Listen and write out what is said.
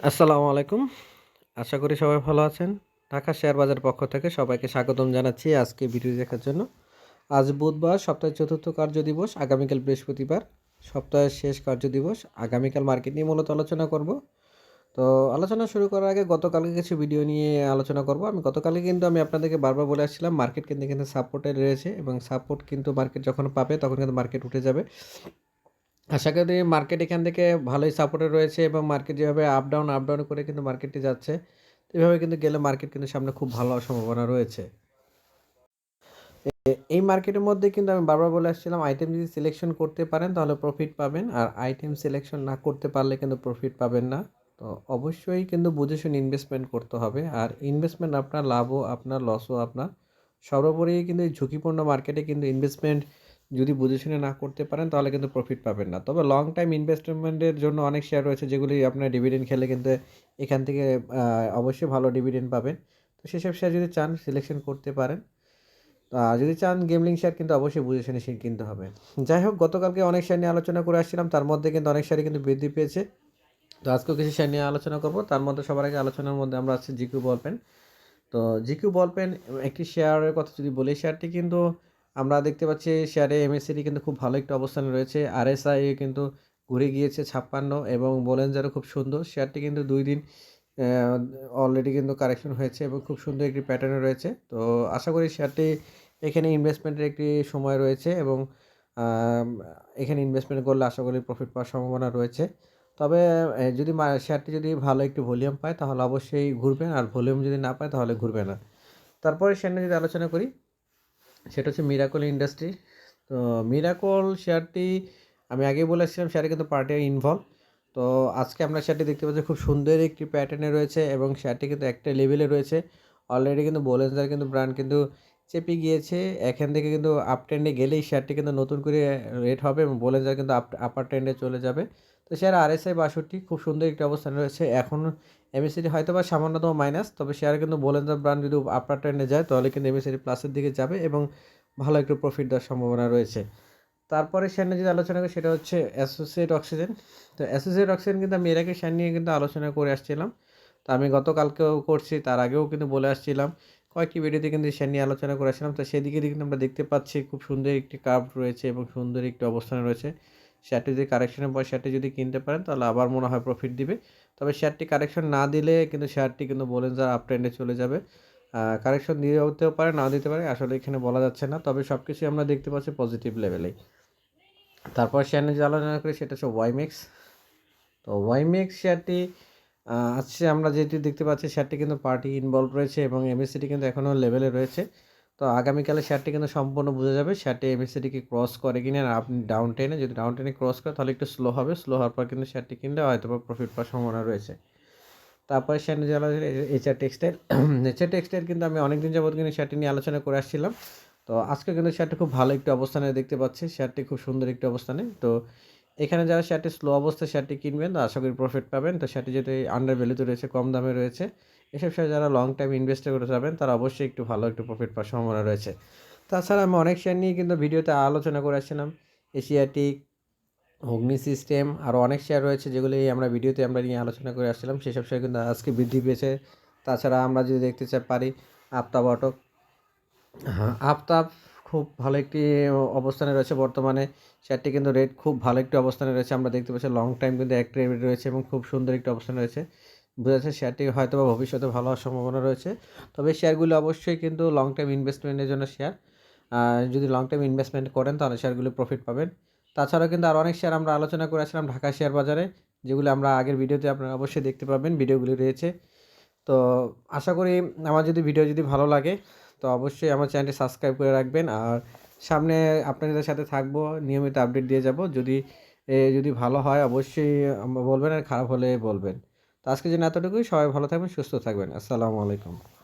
আসসালামু আলাইকুম। আশা করি সবাই ভালো আছেন। ঢাকা শেয়ার বাজার পক্ষ থেকে সবাইকে স্বাগতম জানাচ্ছি আজকে ভিডিও দেখার জন্য। আজ বুধবার, সপ্তাহের চতুর্থ কার্য দিবস, আগামীকাল বৃহস্পতিবার। সপ্তাহের শেষ কার্য দিবস, আগামীকাল মার্কেট নিয়ে মূলত আলোচনা করব। তো আলোচনা শুরু করার আগে গতকালকে কিছু ভিডিও নিয়ে আলোচনা করব। আমি গতকালকে কিন্তু আমি আপনাদেরকে বারবার বলে আসছিলাম, মার্কেট কিন্তু এখানে সাপোর্টে রয়েছে এবং সাপোর্ট কিন্তু মার্কেট যখন পাবে, তখন কিন্তু মার্কেট উঠে যাবে। আশা করি মার্কেট এখান থেকে ভালোই সাপোর্টে রয়েছে এবং মার্কেট যেভাবে আপ ডাউন আপ ডাউন করে কিন্তু মার্কেটটি যাচ্ছে এভাবে কিন্তু গেলে মার্কেট কিন্তু সামনে খুব ভালো সম্ভাবনা রয়েছে। এই মার্কেটের মধ্যে কিন্তু আমি বারবার বলে আসছিলাম আইটেম যদি সিলেকশন করতে পারেন তাহলে প্রফিট পাবেন আর আইটেম সিলেকশন না করতে পারলে কিন্তু প্রফিট পাবেন না। তো অবশ্যই কিন্তু বুঝে শুনে ইনভেস্টমেন্ট করতে হবে আর ইনভেস্টমেন্ট আপনার লাভও আপনার লসও আপনার। সর্বোপরি কিন্তু এই ঝুঁকিপূর্ণ মার্কেটে কিন্তু ইনভেস্টমেন্ট যদি বুঝে শুনে না করতে পারেন, তাহলে কিন্তু প্রফিট পাবেন না। তবে লং টাইম ইনভেস্টমেন্টের জন্য অনেক শেয়ার রয়েছে, যেগুলি আপনার ডিভিডেন্ড খেলে কিন্তু এখান থেকে অবশ্যই ভালো ডিভিডেন্ড পাবেন। তো সেসব শেয়ার যদি চান সিলেকশন করতে পারেন। যদি চান গেমলিং শেয়ার কিন্তু অবশ্যই বুঝে শুনে কিনতে হবে। যাই হোক, গতকালকে অনেক শেয়ার নিয়ে আলোচনা করে আসছিলাম, তার মধ্যে কিন্তু অনেক শেয়ারই কিন্তু বৃদ্ধি পেয়েছে। তো আজকেও কিছু শেয়ার নিয়ে আলোচনা করব। তার মধ্যে সবার আগে আলোচনার মধ্যে আমরা আছি জিকিউ বল পেন। তো জিকিউ বল পেন একটি শেয়ারের কথা যদি বলি শেয়ারটি কিন্তু আমরা দেখতে পাচ্ছি শেয়ারে এমএসসিডি কিন্তু খুব ভালো একটা অবস্থানে রয়েছে। আরএসআই কিন্তু ঘুরে গিয়েছে ছাপ্পান্ন এবং বোলেঞ্জারও খুব সুন্দর। শেয়ারটি কিন্তু দুই দিন অলরেডি কিন্তু কারেকশন হয়েছে এবং খুব সুন্দর একটি প্যাটার্নে রয়েছে। তো আশা করি শেয়ারটি এখানে ইনভেস্টমেন্টের একটি সময় রয়েছে এবং এখানে ইনভেস্টমেন্ট করলে আশা করি প্রফিট পাওয়ার সম্ভাবনা রয়েছে। তবে যদি শেয়ারটি যদি ভালো একটি ভলিউম পায় তাহলে অবশ্যই ঘুরবে আর ভলিউম যদি না পায় তাহলে ঘুরবে না। তারপরে শেয়ার যদি আলোচনা করি সেটা হচ্ছে মিরাকল ইন্ডাস্ট্রি তো মিরাকল শেয়ারটি আমি আগেই বলেছিলাম শেয়ারে কিন্তু পার্টি ইনভলভ তো আজকে আমরা শেয়ারটি দেখতে পাচ্ছি, খুব সুন্দর একটি প্যাটার্নে রয়েছে এবং শেয়ারটি কিন্তু একটা লেভেলে রয়েছে। অলরেডি কিন্তু বোলেন্সার কিন্তু ব্র্যান্ড কিন্তু চেপে গিয়েছে। এখান থেকে কিন্তু আপ ট্রেন্ডে গেলেই শেয়ারটি কিন্তু নতুন করে রেট হবে এবং বোলেন্সার কিন্তু আপ আপার ট্রেন্ডে চলে যাবে। তো শেয়ার আরএসআই বাষট্টি, খুব সুন্দর একটি অবস্থানে রয়েছে। এখন এমএসিডি হয়তো বা সামান্যতম মাইনাস তবে শেয়ার কিন্তু বোলেন্সার ব্র্যান্ড যদি আপার ট্রেন্ডে যায়, তাহলে কিন্তু এমএসিডি প্লাসের দিকে যাবে এবং ভালো একটু প্রফিট দেওয়ার সম্ভাবনা রয়েছে। তারপরে শেয়ার নিয়ে যদি আলোচনা করি, সেটা হচ্ছে অ্যাসোসিয়েট অক্সিজেন তো অ্যাসোসিয়েট অক্সিজেন কিন্তু আমি এর আগে শেয়ার নিয়ে কিন্তু আলোচনা করে আসছিলাম। তো আমি গতকালকেও করছি, তার আগেও কিন্তু বলে আসছিলাম। কয়েকটি ভিডিওতে কিন্তু শেয়ার নিয়ে আলোচনা করে আসছিলাম। তো সেদিকে কিন্তু আমরা দেখতে পাচ্ছি, খুব সুন্দর একটি কার্ভ রয়েছে এবং সুন্দর একটি অবস্থানে রয়েছে। শেয়ারটি যদি কারেকশনের পর শেয়ারটি যদি কিনতে পারেন, তাহলে আবার মনে হয় প্রফিট দিবে। তবে শেয়ারটি কারেকশন না দিলে কিন্তু শেয়ারটি কিন্তু বলেন যে আপ ট্রেন্ডে চলে যাবে। কারেকশন দিতেও পারে, না দিতে পারে, আসলে এখানে বলা যাচ্ছে না। তবে সব কিছুই আমরা দেখতে পাচ্ছি পজিটিভ লেভেলেই তারপর শেয়ার নিয়ে আলোচনা করি, সেটা হচ্ছে ওয়াইমেক্স তো ওয়াইমেক্স শেয়ারটি আজকে আমরা যেটি দেখতে পাচ্ছি শেয়ারটি কিন্তু পার্টি ইনভলভ রয়েছে এবং এমএসসিটি কিন্তু এখনও লেভেলে রয়েছে। তো আগামীকালে শেয়ারটি কিন্তু সম্পূর্ণ বোঝা যাবে শেয়ারটি এমএসসিটিকে ক্রস করে কিনা আর আপনি ডাউন টেনে যদি ডাউন টেনে ক্রস করে তাহলে একটু স্লো হবে স্লো হওয়ার পর কিন্তু শেয়ারটি কিনলে হয়তো বা প্রফিট পাওয়ার সম্ভাবনা রয়েছে। তারপরে শেয়ার নিয়ে আলোচনা এইচআর টেক্সটাইল এইচআর টেক্সটাইল কিন্তু আমি অনেকদিন যাবত কিন্তু শেয়ারটি নিয়ে আলোচনা করে আসছিলাম। তো আজকে কিন্তু শেয়ারটি খুব ভালো একটি অবস্থানে দেখতে পাচ্ছি শেয়ারটি খুব সুন্দর একটি অবস্থানে। তো এখানে যারা শেয়ারটি স্লো অবস্থায় শেয়ারটি কিনবেন তো আশা করি প্রফিট পাবেন। তো শেয়ারটি যেহেতু আন্ডার ভ্যালুতে রয়েছে, কম দামে রয়েছে, এসব শেয়ার যারা লং টাইম ইনভেস্ট করে যাবেন, তারা অবশ্যই একটু ভালো একটু প্রফিট পাওয়ার সম্ভাবনা রয়েছে। তাছাড়া আমি অনেক শেয়ার নিয়ে কিন্তু ভিডিওতে আলোচনা করে আসছিলাম। এশিয়াটিক, অগ্নি সিস্টেম আরও অনেক শেয়ার রয়েছে, যেগুলি আমরা ভিডিওতে আমরা নিয়ে আলোচনা করে আসছিলাম। সেসব শেয়ার কিন্তু আজকে বৃদ্ধি পেয়েছে। তাছাড়া আমরা যদি দেখতে চাই, পারি আফতাব অটক হ্যাঁ আফতাব খুব ভালো একটি অবস্থানে রয়েছে বর্তমানে। শেয়ারটি কিন্তু রেট খুব ভালো একটি অবস্থানে রয়েছে। আমরা দেখতে পাচ্ছি লং টাইম কিন্তু রেট রয়েছে এবং খুব সুন্দর একটি অবস্থানে রয়েছে। বোঝা যাচ্ছে শেয়ারটি হয়তো বা ভবিষ্যতে ভালো হওয়ার সম্ভাবনা রয়েছে। তবে শেয়ারগুলো অবশ্যই কিন্তু লং টাইম ইনভেস্টমেন্টের জন্য শেয়ার যদি লং টাইম ইনভেস্টমেন্ট করেন, তাহলে শেয়ারগুলো প্রফিট পাবেন। তাছাড়াও কিন্তু আরও অনেক শেয়ার আমরা আলোচনা করেছিলাম ঢাকা শেয়ার বাজারে, যেগুলো আমরা আগের ভিডিওতে আপনারা অবশ্যই দেখতে পাবেন, ভিডিওগুলি রয়েছে। তো আশা করি আমার যদি ভিডিও যদি ভালো লাগে তো অবশ্যই আমার চ্যানেলটি সাবস্ক্রাইব করে রাখবেন। আর সামনে আপনাদের সাথে থাকব, নিয়মিত আপডেট দিয়ে যাব। যদি যদি ভালো হয় অবশ্যই বলবেন আর খারাপ হলে বলবেন। তো আজকে জন্য এতটুকুই। সবাই ভালো থাকবেন, সুস্থ থাকবেন। আসসালামু আলাইকুম।